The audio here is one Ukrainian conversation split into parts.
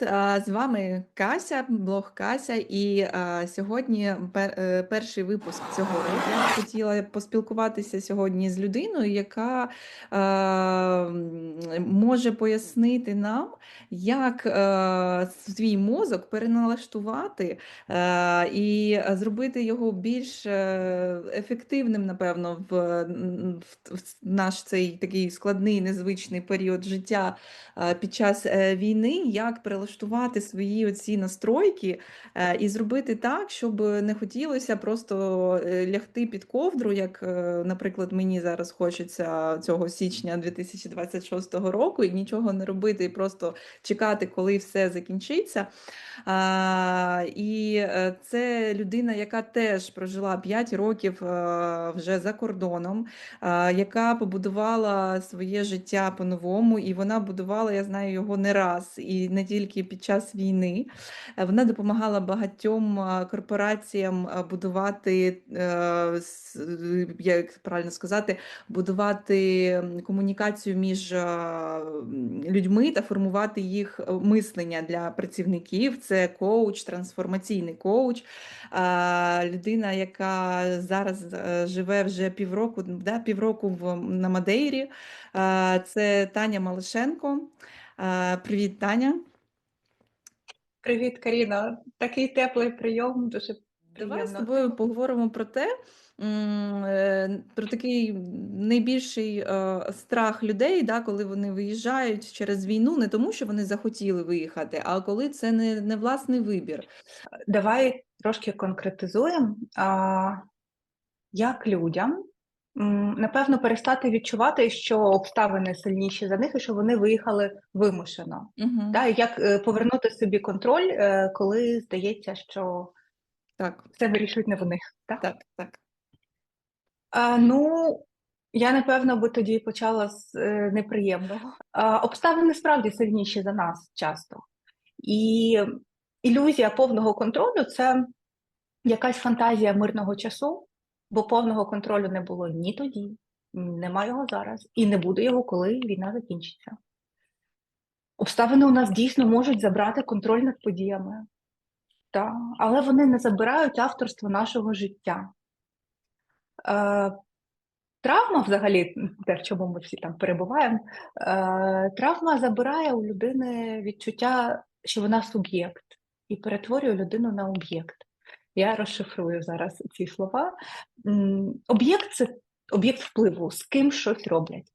З вами Кася, блог Кася, і сьогодні е, перший випуск цього року. Я хотіла поспілкуватися сьогодні з людиною, яка може пояснити нам, як свій мозок переналаштувати і зробити його більш е, ефективним, напевно, в, наш цей такий складний, незвичний період життя під час е, війни, як прилаштувати свої оці настройки е, і зробити так, щоб не хотілося просто е, лягти під ковдру, як, е, наприклад, мені зараз хочеться цього січня 2026 року, і нічого не робити, і просто чекати, коли все закінчиться. І це людина, яка теж прожила 5 років вже за кордоном, яка побудувала своє життя по-новому, і вона будувала, я знаю, його не раз, і не тільки під час війни. Е, Вона допомагала багатьом корпораціям будувати, е, с- е, як правильно сказати, будувати комунікацію між людьми та формувати їх мислення для працівників. Це коуч, трансформаційний коуч, людина, яка зараз живе вже півроку, да, півроку в, на Мадейрі. Це Таня Малишенко. Привіт, Таня. Привіт, Каріна. Такий теплий прийом, дуже Давай з тобою поговоримо про те, е, про такий найбільший е, страх людей, да, коли вони виїжджають через війну, не тому, що вони захотіли виїхати, а коли це не, не власний вибір. Давай трошки конкретизуємо, як людям, напевно, перестати відчувати, що обставини сильніші за них і що вони виїхали вимушено. Угу. Да? Як е, повернути собі контроль, е, коли здається, що Так, все вирішують не вони. Так? так, так. А, ну, я напевно би тоді почала з е, неприємного. А, обставини справді сильніші за нас часто. І ілюзія повного контролю це якась фантазія мирного часу, бо повного контролю не було ні тоді, нема його зараз, і не буде його, коли війна закінчиться. Обставини у нас дійсно можуть забрати контроль над подіями, та, але вони не забирають авторство нашого життя. Е, Травма, взагалі, те, в чому ми всі там перебуваємо, е, травма забирає у людини відчуття, що вона суб'єкт, і перетворює людину на об'єкт. Я розшифрую зараз ці слова. Об'єкт це об'єкт впливу, з ким щось роблять.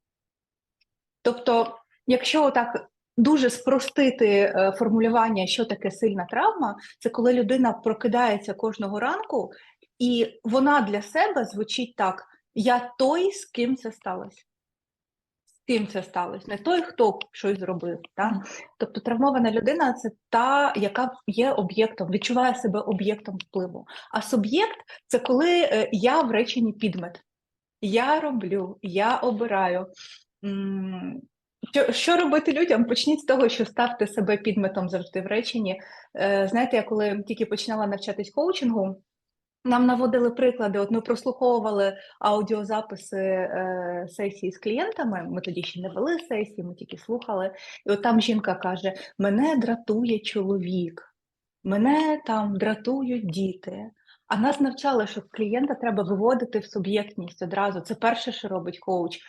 Тобто, якщо так дуже спростити е, формулювання, що таке сильна травма, це коли людина прокидається кожного ранку, і вона для себе звучить так: я той, з ким це сталося. З ким це сталося, не той, хто щось зробив. Так? Тобто травмована людина це та, яка є об'єктом, відчуває себе об'єктом впливу. А суб'єкт це коли е, я в реченні підмет. Я роблю, я обираю. Що, що робити людям? Почніть з того, що ставте себе підметом завжди в реченні. Е, Знаєте, я коли тільки починала навчатись коучингу, нам наводили приклади. От ми прослуховували аудіозаписи е, сесії з клієнтами. Ми тоді ще не вели сесії, ми тільки слухали. І от там жінка каже: мене дратує чоловік, мене там дратують діти. А нас навчали, що клієнта треба виводити в суб'єктність одразу. Це перше, що робить коуч.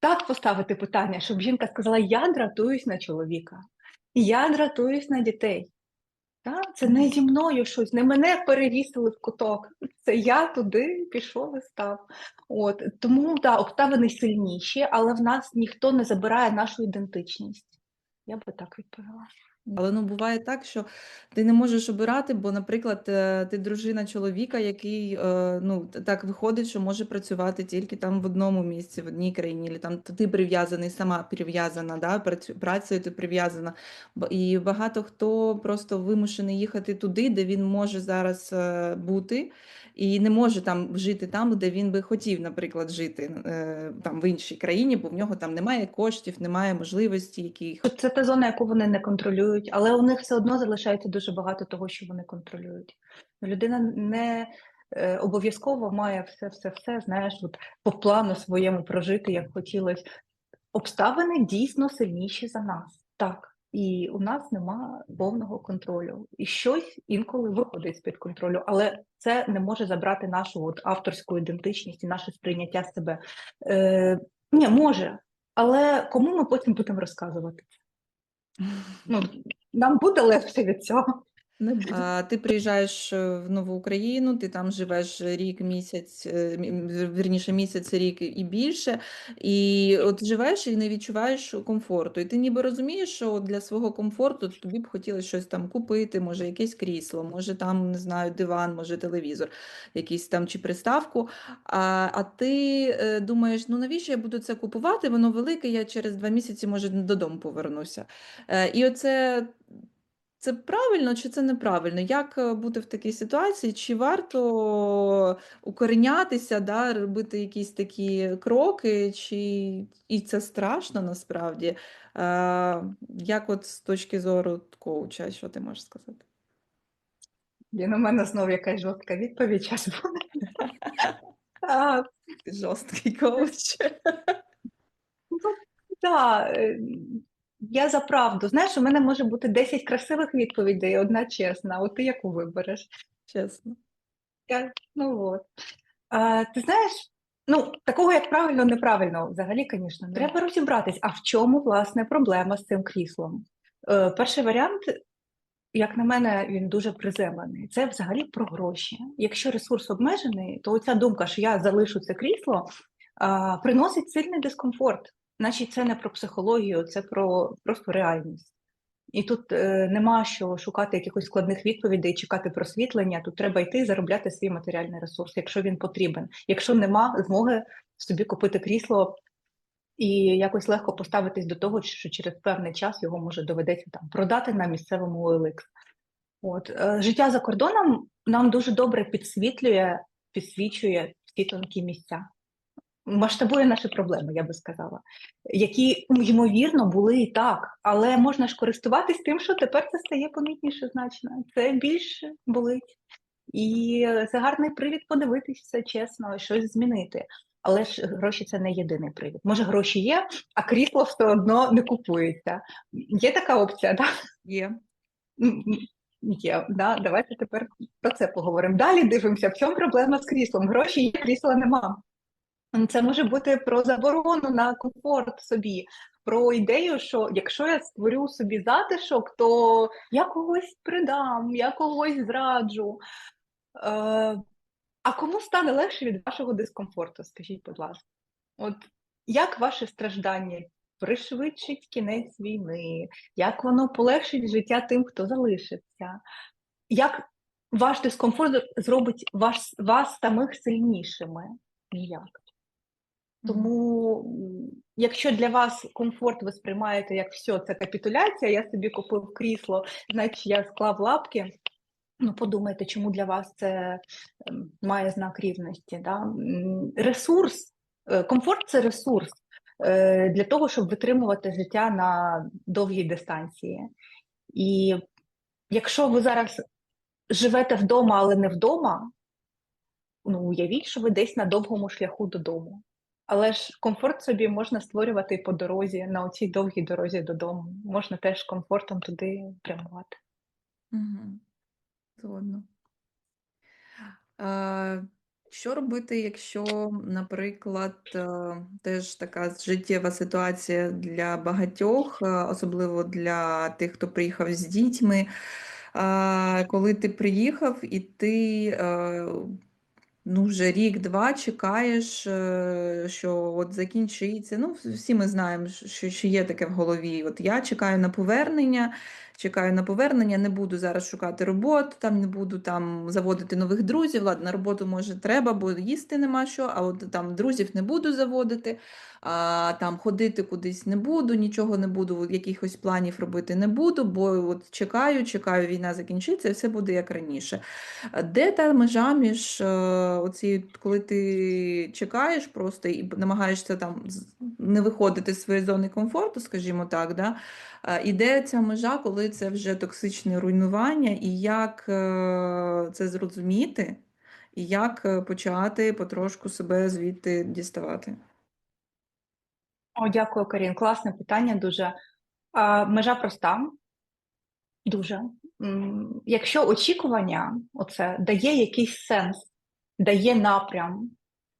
Так поставити питання, щоб жінка сказала: Я дратуюсь на чоловіка, я дратуюсь на дітей. Так? Це не зі мною щось, не мене перевісили в куток. Це я туди пішов і став. От тому да, обставини сильніші, але в нас ніхто не забирає нашу ідентичність. Я би так відповіла. Але ну буває так, що ти не можеш обирати, бо, наприклад, е, ти дружина чоловіка, який е, ну т- так виходить, що може працювати тільки там в одному місці, в одній країні, або там ти прив'язаний, сама прив'язана, да, працю- працею ти прив'язана. Б- І багато хто просто вимушений їхати туди, де він може зараз е, бути, і не може там жити там, де він би хотів, наприклад, жити е, там в іншій країні, бо в нього там немає коштів, немає можливості яких. Це та зона, яку вони не контролюють, але у них все одно залишається дуже багато того, що вони контролюють. Людина не е, обов'язково має все, все, все, знаєш, от по плану своєму прожити, як хотілося. Обставини дійсно сильніші за нас. Так. І у нас нема повного контролю. І щось інколи виходить з-під контролю, але це не може забрати нашу от авторську ідентичність і наше сприйняття себе. Е, ні, може, але кому ми потім будемо розказувати? Ну, нам буде легше від цього. Не буде. А, ти приїжджаєш е, в нову Україну, ти там живеш рік, місяць, е, вірніше місяць, рік і більше, і от живеш і не відчуваєш комфорту. І ти ніби розумієш, що для свого комфорту тобі б хотілося щось там купити, може якесь крісло, може там, не знаю, диван, може телевізор, якийсь там чи приставку. А, а ти е, думаєш, ну навіщо я буду це купувати? Воно велике, я через два місяці, може, додому повернуся. І оце це правильно чи це неправильно? Як е, бути в такій ситуації? Чи варто укорінятися, да, робити якісь такі кроки, чи і це страшно насправді? Е, як от з точки зору коуча, що ти можеш сказати? Блін, у мене знову якась жорстка відповідь час буде. Жорсткий коуч. Так, я за правду. Знаєш, у мене може бути 10 красивих відповідей, одна чесна. От ти яку вибереш? Чесно. Я, ну от. А, ти знаєш, ну, такого як правильно, неправильно, взагалі, звісно, треба розібратись, а в чому, власне, проблема з цим кріслом? Е, перший варіант, як на мене, він дуже приземлений. Це взагалі про гроші. Якщо ресурс обмежений, то оця думка, що я залишу це крісло, приносить сильний дискомфорт. Значить, це не про психологію, це про просто реальність. І тут е, нема що шукати якихось складних відповідей, чекати просвітлення. Тут треба йти і заробляти свій матеріальний ресурс, якщо він потрібен. Якщо нема змоги собі купити крісло і якось легко поставитись до того, що через певний час його може доведеться там продати на місцевому OLX. От е, життя за кордоном нам дуже добре підсвітлює, підсвічує ці тонкі місця. Масштабує наші проблеми, я би сказала, які ймовірно були і так, але можна ж користуватись тим, що тепер це стає помітніше значно. Це більше болить. І це гарний привід подивитись все чесно, щось змінити. Але ж гроші це не єдиний привід. Може, гроші є, а крісло все одно не купується. Є така опція, так? Є. Є, да, давайте тепер про це поговоримо. Далі дивимося, в чому проблема з кріслом. Гроші є, крісла нема. Це може бути про заборону на комфорт собі, про ідею, що якщо я створю собі затишок, то я когось придам, я когось зраджу. Е, а кому стане легше від вашого дискомфорту? Скажіть, будь ласка, от як ваше страждання пришвидшить кінець війни? Як воно полегшить життя тим, хто залишиться? Як ваш дискомфорт зробить вас, вас самих сильнішими? Ніяк. Тому, якщо для вас комфорт ви сприймаєте як все, це капітуляція, я собі купив крісло, значить я склав лапки. Ну, подумайте, чому для вас це ем, має знак рівності. Да? Ресурс, е, комфорт це ресурс е, для того, щоб витримувати життя на довгій дистанції. І якщо ви зараз живете вдома, але не вдома, ну уявіть, що ви десь на довгому шляху додому. Але ж комфорт собі можна створювати по дорозі, на оцій довгій дорозі додому. Можна теж комфортом туди прямувати. Угу. Згодно. Що робити, якщо, наприклад, е, теж така життєва ситуація для багатьох, е, особливо для тих, хто приїхав з дітьми, коли ти приїхав і ти е, ну, вже рік-два чекаєш, е, що от закінчиться. Ну, всі ми знаємо, що, що є таке в голові. От я чекаю на повернення, чекаю на повернення, не буду зараз шукати роботу, там не буду там заводити нових друзів. Ладно, роботу може треба, бо їсти нема що, а от там друзів не буду заводити, а там ходити кудись не буду, нічого не буду, якихось планів робити не буду, бо от чекаю, чекаю, війна закінчиться, і все буде як раніше. Де та межа між е, оці, коли ти чекаєш просто і намагаєшся там не виходити з своєї зони комфорту, скажімо так, да? Е, І де ця межа, коли це вже токсичне руйнування, і як е, це зрозуміти, і як е, почати потрошку себе звідти діставати? О, дякую, Карін. Класне питання дуже. А, межа проста, дуже. Якщо очікування оце дає якийсь сенс, дає напрям,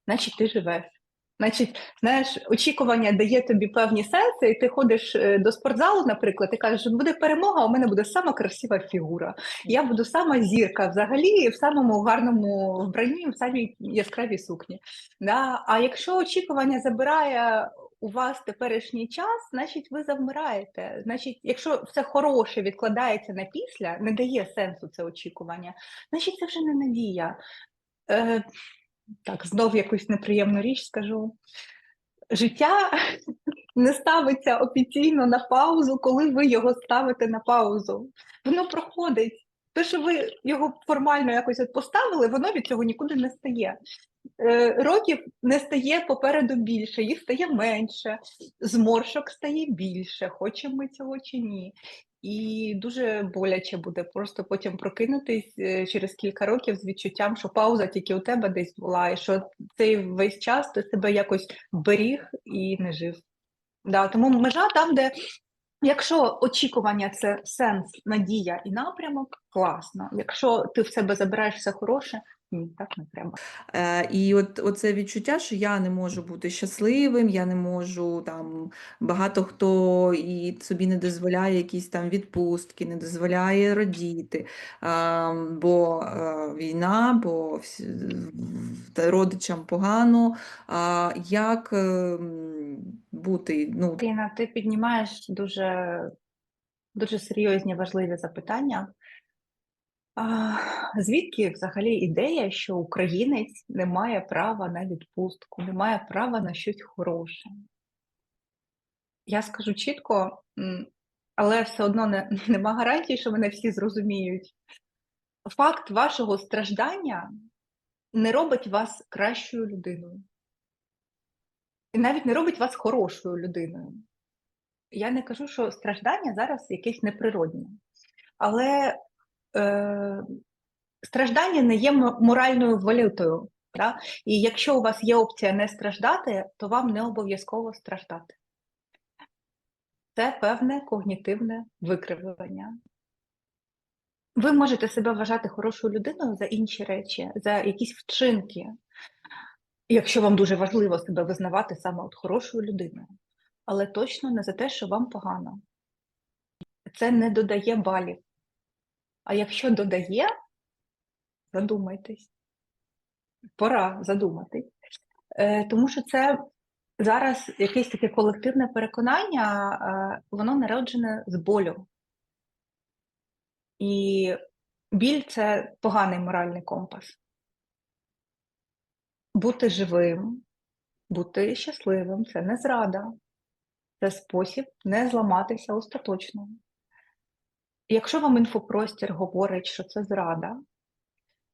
значить ти живеш. Значить, знаєш, очікування дає тобі певні сенси, і ти ходиш е, до спортзалу, наприклад, і кажеш, буде перемога, у мене буде сама красива фігура. Я буду сама зірка взагалі в самому гарному вбранні, в самій яскравій сукні. Да? А якщо очікування забирає у вас теперішній час, значить ви завмираєте. Значить, якщо все хороше відкладається на після, не дає сенсу це очікування, значить це вже не надія. Е, так, знов якусь неприємну річ скажу. Життя не ставиться офіційно на паузу, коли ви його ставите на паузу. Воно проходить. Те, що ви його формально якось от поставили, воно від цього нікуди не стає. Е, Років не стає попереду більше, їх стає менше, зморшок стає більше, хочемо ми цього чи ні. І дуже боляче буде просто потім прокинутись е, через кілька років з відчуттям, що пауза тільки у тебе десь була, і що цей весь час ти себе якось беріг і не жив. Да, тому межа там, де якщо очікування це сенс, надія і напрямок, класно. Якщо ти в себе забираєш все хороше, ні, так не треба. Е, І от оце відчуття, що я не можу бути щасливим, я не можу там багато хто і собі не дозволяє якісь там відпустки, не дозволяє радіти, а, бо е, війна, бо всі- та родичам погано. А як е, бути? Ну, Тіна, ти піднімаєш дуже, дуже серйозні важливі запитання. А, звідки взагалі ідея, що українець не має права на відпустку, не має права на щось хороше? Я скажу чітко, але все одно не, нема гарантії, що мене всі зрозуміють. Факт вашого страждання не робить вас кращою людиною. І навіть не робить вас хорошою людиною. Я не кажу, що страждання зараз якесь неприродне. Але е, страждання не є моральною валютою. Да? І якщо у вас є опція не страждати, то вам не обов'язково страждати. Це певне когнітивне викривлення. Ви можете себе вважати хорошою людиною за інші речі, за якісь вчинки, якщо вам дуже важливо себе визнавати саме от хорошою людиною, але точно не за те, що вам погано. Це не додає балів. А якщо додає, задумайтесь. Пора задуматись. Е, тому що це зараз якесь таке колективне переконання, воно народжене з болю. І біль це поганий моральний компас. Бути живим, бути щасливим це не зрада, це спосіб не зламатися остаточно. Якщо вам інфопростір говорить, що це зрада,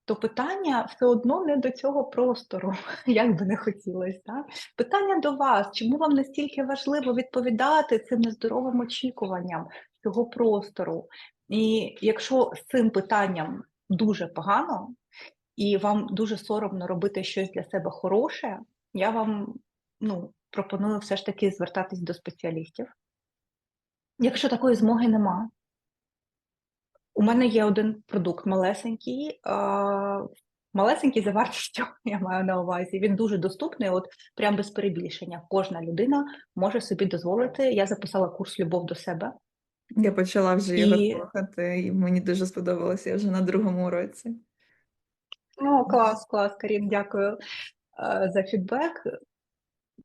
то питання все одно не до цього простору, як би не хотілося. Так? Питання до вас, чому вам настільки важливо відповідати цим нездоровим очікуванням цього простору? І якщо з цим питанням дуже погано, і вам дуже соромно робити щось для себе хороше, я вам ну, пропоную все ж таки звертатись до спеціалістів. Якщо такої змоги нема, у мене є один продукт малесенький, малесенький за вартістю, я маю на увазі. Він дуже доступний, от прям без перебільшення. Кожна людина може собі дозволити. Я записала курс Любов до себе. я почала вже його І- слухати, і мені дуже сподобалося. Я вже на другому році. О, клас, клас, Карін, дякую за фідбек.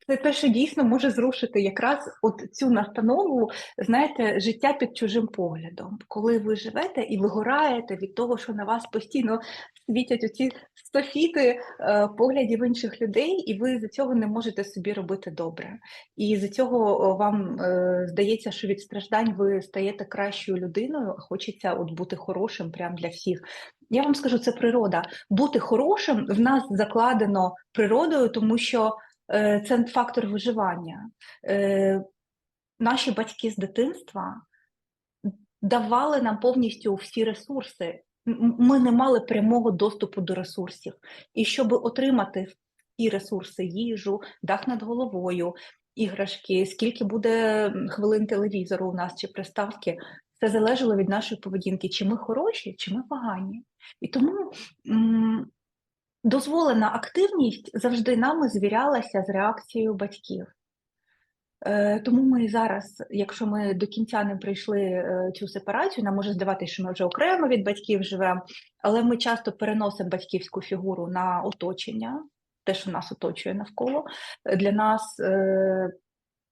Це те, що дійсно може зрушити якраз от цю настанову, знаєте, життя під чужим поглядом, коли ви живете і вигораєте від того, що на вас постійно світять оці стофіти е, поглядів інших людей, і ви з цього не можете собі робити добре. І з цього вам е, здається, що від страждань ви стаєте кращою людиною, хочеться от бути хорошим прямо для всіх. Я вам скажу, це природа. Бути хорошим в нас закладено природою, тому що це фактор виживання. Е, Наші батьки з дитинства давали нам повністю всі ресурси. Ми не мали прямого доступу до ресурсів. І щоб отримати ті ресурси, їжу, дах над головою, іграшки, скільки буде хвилин телевізору у нас чи приставки, це залежало від нашої поведінки, чи ми хороші, чи ми погані. І тому дозволена активність завжди нами звірялася з реакцією батьків. Е, Тому ми зараз, якщо ми до кінця не пройшли е, цю сепарацію, нам може здаватися, що ми вже окремо від батьків живемо, але ми часто переносимо батьківську фігуру на оточення, те, що нас оточує навколо. Для нас е,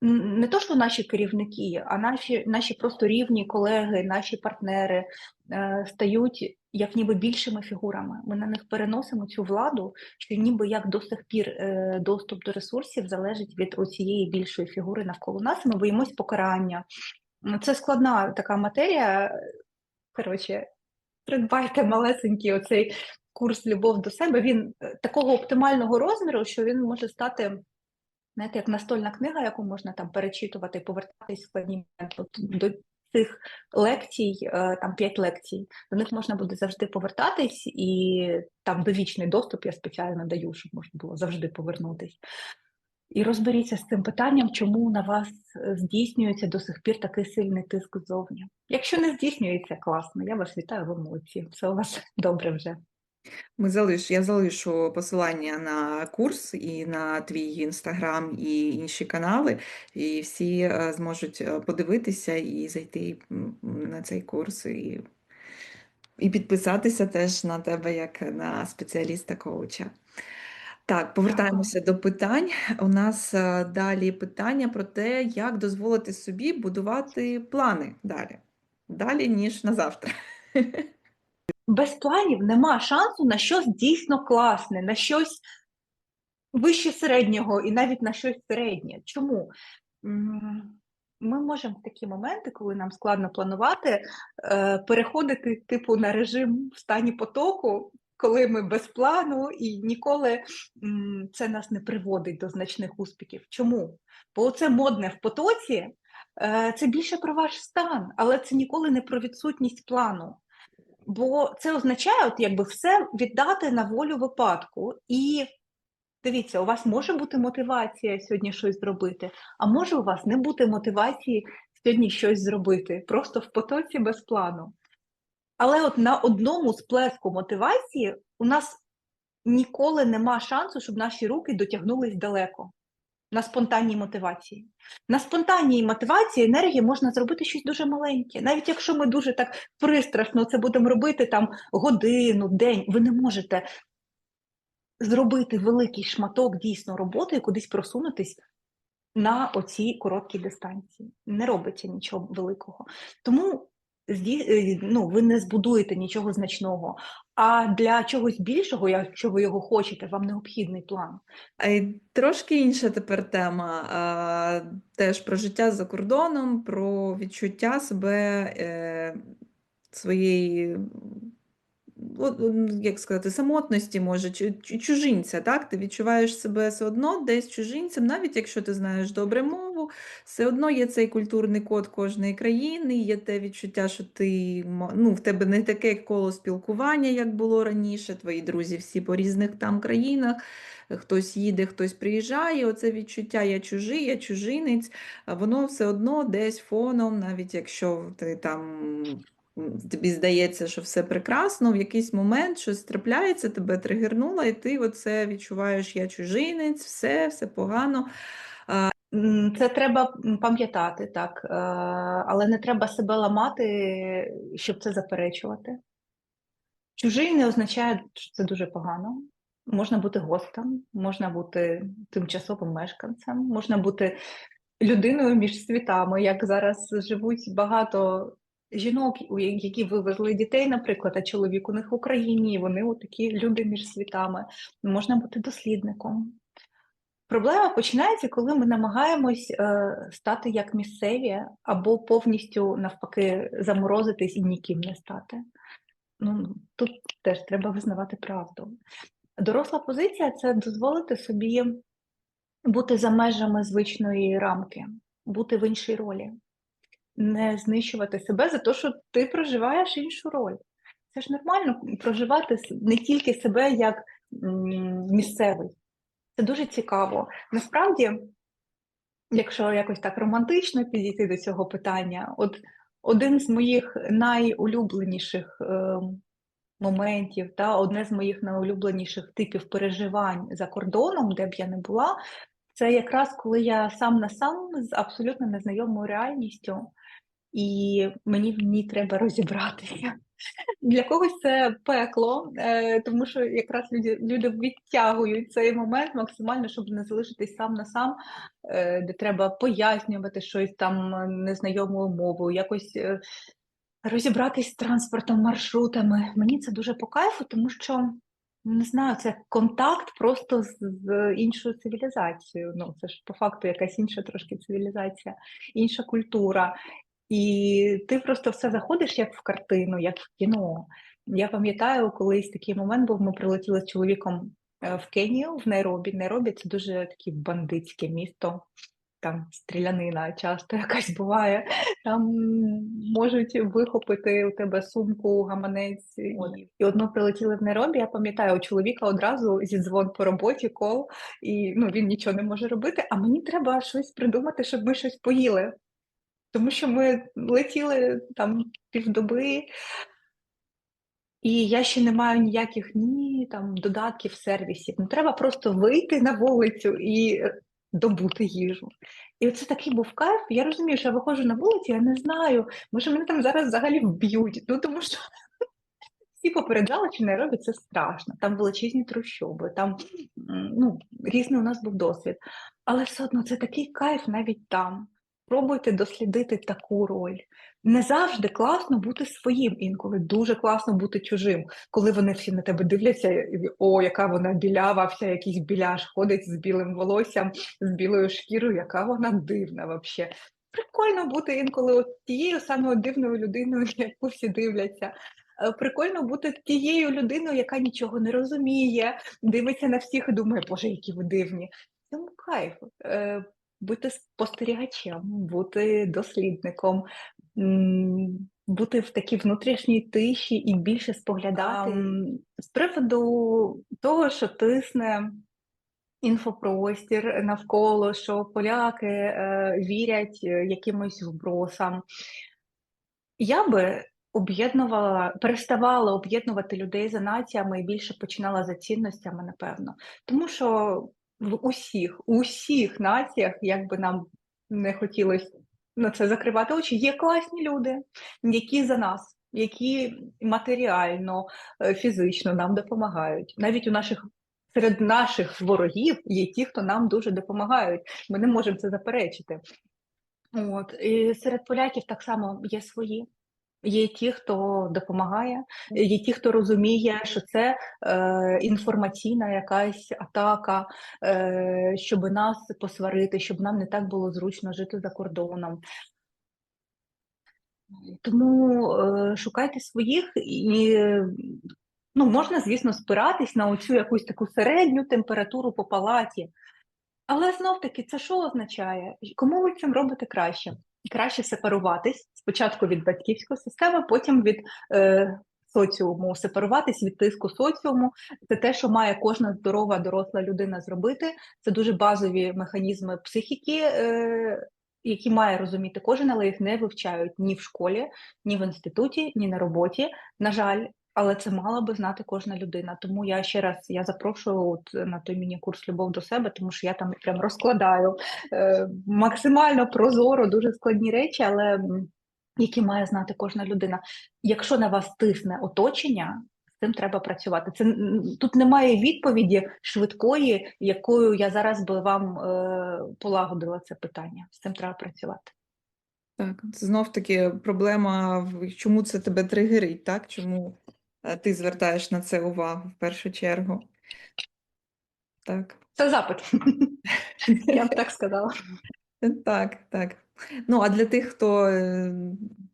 не то, що наші керівники, а наші, наші просто рівні колеги, наші партнери е, стають як ніби більшими фігурами. Ми на них переносимо цю владу, що ніби як до сих пір е, доступ до ресурсів залежить від оцієї більшої фігури навколо нас. Ми боїмось покарання. Це складна така матерія. Коротше, придбайте малесенький оцей курс любов до себе. Він е, такого оптимального розміру, що він може стати. Знаєте, як настольна книга, яку можна там перечитувати, повертатись складні до цих лекцій, е, там п'ять лекцій, до них можна буде завжди повертатись, і там довічний доступ я спеціально даю, щоб можна було завжди повернутись. І розберіться з цим питанням, чому на вас е, здійснюється до сих пір такий сильний тиск ззовні. Якщо не здійснюється, класно. Я вас вітаю, ви молодці. Все у вас добре вже. Ми залиш, я залишу посилання на курс і на твій інстаграм і інші канали, і всі е, зможуть е, подивитися і зайти м, на цей курс і, і підписатися теж на тебе як на спеціаліста-коуча. Так, повертаємося до питань. У нас е, далі питання про те, як дозволити собі будувати плани далі. Далі, ніж на завтра. без планів нема шансу на щось дійсно класне, на щось вище середнього і навіть на щось середнє. Чому? Ми можемо в такі моменти, коли нам складно планувати, е, переходити типу на режим в стані потоку, коли ми без плану і ніколи це нас не приводить до значних успіхів. Чому? Бо це модне в потоці, е, це більше про ваш стан, але це ніколи не про відсутність плану. Бо це означає, от якби все віддати на волю випадку. І дивіться, у вас може бути мотивація сьогодні щось зробити, а може у вас не бути мотивації сьогодні щось зробити, просто в потоці без плану. Але от на одному сплеску мотивації у нас ніколи нема шансу, щоб наші руки дотягнулись далеко. На спонтанній мотивації. На спонтанній мотивації енергії можна зробити щось дуже маленьке. Навіть якщо ми дуже так пристрашно це будемо робити там годину, день, ви не можете зробити великий шматок дійсно роботи і кудись просунутись на оцій короткій дистанції. Не робиться нічого великого. Тому ну, ви не збудуєте нічого значного. А для чогось більшого, якщо ви його хочете, вам необхідний план. Трошки інша тепер тема. Теж про життя за кордоном, про відчуття себе е, своєї, як сказати, самотності, може, чу- чу- чужинця, так? Ти відчуваєш себе все одно десь чужинцем, навіть якщо ти знаєш добре мову, все одно є цей культурний код кожної країни, є те відчуття, що ти, ну, в тебе не таке коло спілкування, як було раніше, твої друзі всі по різних там країнах. Хтось їде, хтось приїжджає. Оце відчуття я чужий, я чужинець, воно все одно десь фоном, навіть якщо ти там тобі здається, що все прекрасно, в якийсь момент щось трапляється, тебе тригернуло, і ти оце відчуваєш, я чужинець, все, все погано. Це треба пам'ятати, так, е, але не треба себе ламати, щоб це заперечувати. Чужий не означає, що це дуже погано. Можна бути гостем, можна бути тимчасовим мешканцем, можна бути людиною між світами, як зараз живуть багато жінок, які вивезли дітей, наприклад, а чоловік у них в Україні, і вони такі люди між світами. Можна бути дослідником. Проблема починається, коли ми намагаємось е, стати як місцеві або повністю навпаки заморозитись і ніким не стати. Ну, тут теж треба визнавати правду. Доросла позиція це дозволити собі бути за межами звичної рамки, бути в іншій ролі, не знищувати себе за те, що ти проживаєш іншу роль. Це ж нормально проживати не тільки себе як місцевий. Це дуже цікаво. Насправді, Якщо якось так романтично підійти до цього питання, от один з моїх найулюбленіших е, моментів, та одне з моїх найулюбленіших типів переживань за кордоном, де б я не була, це якраз коли я сам на сам з абсолютно незнайомою реальністю, і мені в ній треба розібратися. Для когось це пекло, е, тому що якраз люди, люди відтягують цей момент максимально, щоб не залишитись сам на сам, е, де треба пояснювати щось там незнайомою мовою, якось е, розібратись з транспортом, маршрутами. Мені це дуже по кайфу, тому що не знаю, це контакт просто з, з іншою цивілізацією. Ну, це ж по факту якась інша трошки цивілізація, інша культура. І ти просто все заходиш як в картину, як в кіно. Я пам'ятаю, колись такий момент був, ми прилетіли з чоловіком е, в Кенію, в Найробі. Найробі це дуже таке бандитське місто, там стрілянина часто якась буває. Там можуть вихопити у тебе сумку, гаманець. І, і от прилетіли в Найробі, я пам'ятаю, у чоловіка одразу зі дзвон по роботі, кол, і ну, він нічого не може робити, а мені треба щось придумати, щоб ми щось поїли. Тому що ми летіли там півдоби, і я ще не маю ніяких ні там додатків, сервісів. Ну, треба просто вийти на вулицю і добути їжу. І це такий був кайф. Я розумію, що я виходжу на вулицю, я не знаю, може мене там зараз взагалі вб'ють. Ну тому що всі попереджали, що Найробі це страшно. Там величезні трущоби, там ну, різний у нас був досвід. Але все одно це такий кайф навіть там. Пробуйте дослідити таку роль. Не завжди класно бути своїм, інколи дуже класно бути чужим, коли вони всі на тебе дивляться, о, яка вона білява, вся якийсь біляш ходить з білим волоссям, з білою шкірою, яка вона дивна взагалі. Прикольно бути інколи от тією самою дивною людиною, яку всі дивляться. Е, Прикольно бути тією людиною, яка нічого не розуміє, дивиться на всіх і думає, боже, які ви дивні. Цьому кайф. Бути спостерігачем, бути дослідником, бути в такій внутрішній тиші і більше споглядати. З приводу того, що тисне інфопростір навколо, що поляки е, вірять е, якимось вбросам. Я би об'єднувала, переставала об'єднувати людей за націями і більше починала за цінностями, напевно. Тому що в усіх, у всіх націях, як би нам не хотілося на це закривати очі, є класні люди, які за нас, які матеріально, е, фізично нам допомагають. Навіть у наших серед наших ворогів є ті, хто нам дуже допомагають. Ми не можемо це заперечити. От і серед поляків так само є свої. Є ті, хто допомагає, є ті, хто розуміє, що це е, інформаційна якась атака, е, щоб нас посварити, щоб нам не так було зручно жити за кордоном. Тому е, шукайте своїх і ну, можна, звісно, спиратись на оцю якусь таку середню температуру по палаті. Але знов таки, це що означає? Кому ви цим робите краще? Краще сепаруватись спочатку від батьківської системи, потім від е, соціуму, сепаруватись від тиску соціуму. Це те, що має кожна здорова доросла людина зробити. Це дуже базові механізми психіки. Е, які має розуміти кожен, але їх не вивчають ні в школі, ні в інституті, ні на роботі. На жаль, але це мала би знати кожна людина. Тому я ще раз я запрошую от на той міні-курс Любов до себе, тому що я там прям розкладаю е, максимально прозоро, дуже складні речі, але які має знати кожна людина. Якщо на вас тисне оточення, з цим треба працювати. Це тут немає відповіді швидкої, якою я зараз би вам е, полагодила це питання. З цим треба працювати. Так, це знов таки проблема, чому це тебе тригерить, так? Чому е, ти звертаєш на це увагу в першу чергу? Так. Це запит. Я б так сказала. Так, так. Ну, а для тих, хто е,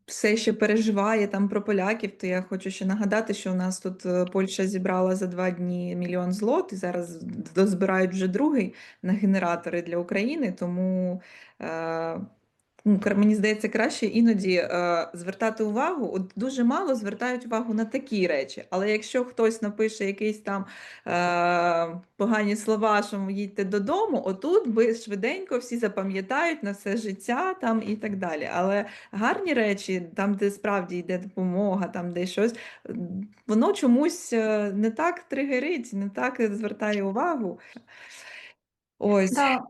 все ще переживає там про поляків, то я хочу ще нагадати, що у нас тут е, Польща зібрала за два дні мільйон злот, і зараз дозбирають вже другий на генератори для України, тому. Е мені здається, краще іноді е, звертати увагу. От дуже мало звертають увагу на такі речі. Але якщо хтось напише якийсь там е, погані слова, що їдьте додому, отут ви швиденько всі запам'ятають на все життя там і так далі. Але гарні речі, там, де справді йде допомога, там де щось, воно чомусь е, не так тригерить, не так звертає увагу. Ось. Да.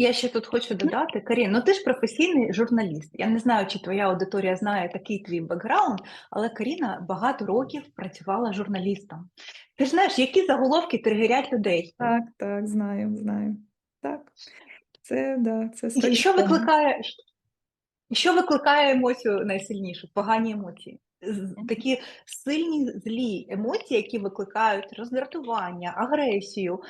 Я ще тут хочу додати, Карін, ну ти ж професійний журналіст. Я не знаю, чи твоя аудиторія знає такий твій бекграунд, але Каріна багато років працювала журналістом. Ти ж знаєш, які заголовки тригерять людей? Так, так, знаю, знаю. Так. Це, да, це І Що викликає, що викликає емоцію найсильнішу? Погані емоції. Такі сильні злі емоції, які викликають роздратування, агресію.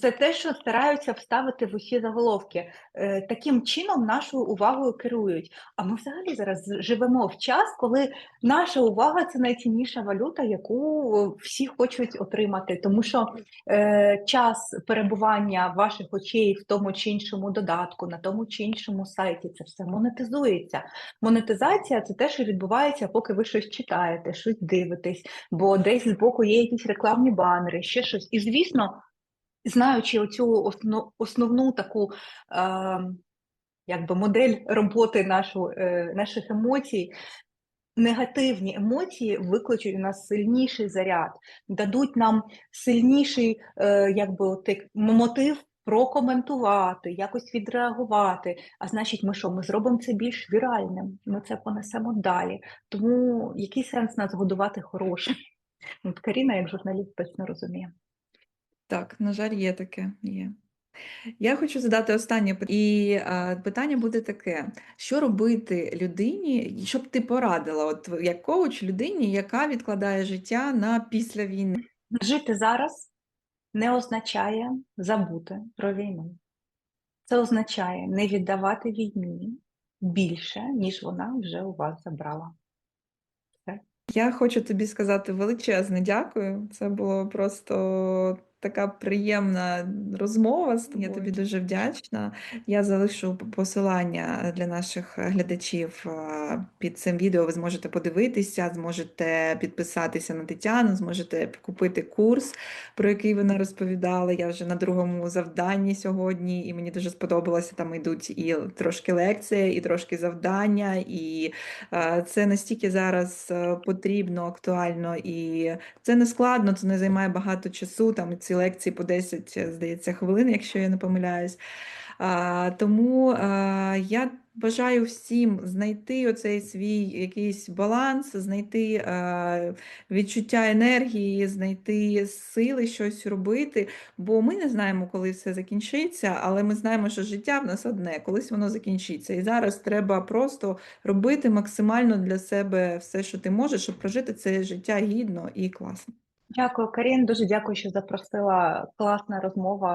Це те, що стараються вставити в усі заголовки. Е, Таким чином нашою увагою керують. А ми взагалі зараз живемо в час, коли наша увага це найцінніша валюта, яку е, всі хочуть отримати. Тому що е, час перебування ваших очей в тому чи іншому додатку, на тому чи іншому сайті, це все монетизується. Монетизація це те, що відбувається, поки ви щось читаєте, щось дивитесь, бо десь збоку є якісь рекламні банери, ще щось. І звісно, знаючи оцю основну, основну таку е, якби модель роботи нашу, е, наших емоцій. Негативні емоції викличуть у нас сильніший заряд, дадуть нам сильніший е, якби, от, мотив прокоментувати, якось відреагувати. А значить, ми що? Ми зробимо це більш віральним, ми це понесемо далі. Тому який сенс нас годувати хорошим? От Каріна, як журналіст, точно розуміє. Так, на жаль, є таке. Є. Я хочу задати останнє питання. І е, питання буде таке: що робити людині, і що б ти порадила, от як коуч людині, яка відкладає життя на після війни? Жити зараз не означає забути про війну. Це означає не віддавати війні більше, ніж вона вже у вас забрала. Я хочу тобі сказати величезне дякую. Це було просто така приємна розмова. з тобою. Я тобі дуже вдячна. Я залишу посилання для наших глядачів е, під цим відео. Ви зможете подивитися, зможете підписатися на Тетяну, зможете купити курс, про який вона розповідала. Я вже на другому завданні сьогодні, і мені дуже сподобалося. Там йдуть і трошки лекція, і трошки завдання, і е, це настільки зараз е, потрібно, актуально, і це не складно, це не займає багато часу. Там ці лекції по 10, е, здається, хвилин, якщо я не помиляюсь. Тому а, я бажаю всім знайти оцей свій якийсь баланс, знайти а, відчуття енергії, знайти сили щось робити, бо ми не знаємо, коли все закінчиться, але ми знаємо, що життя в нас одне, колись воно закінчиться. І зараз треба просто робити максимально для себе все, що ти можеш, щоб прожити це життя гідно і класно. Дякую, Карін. Дуже дякую, що запросила. Класна розмова.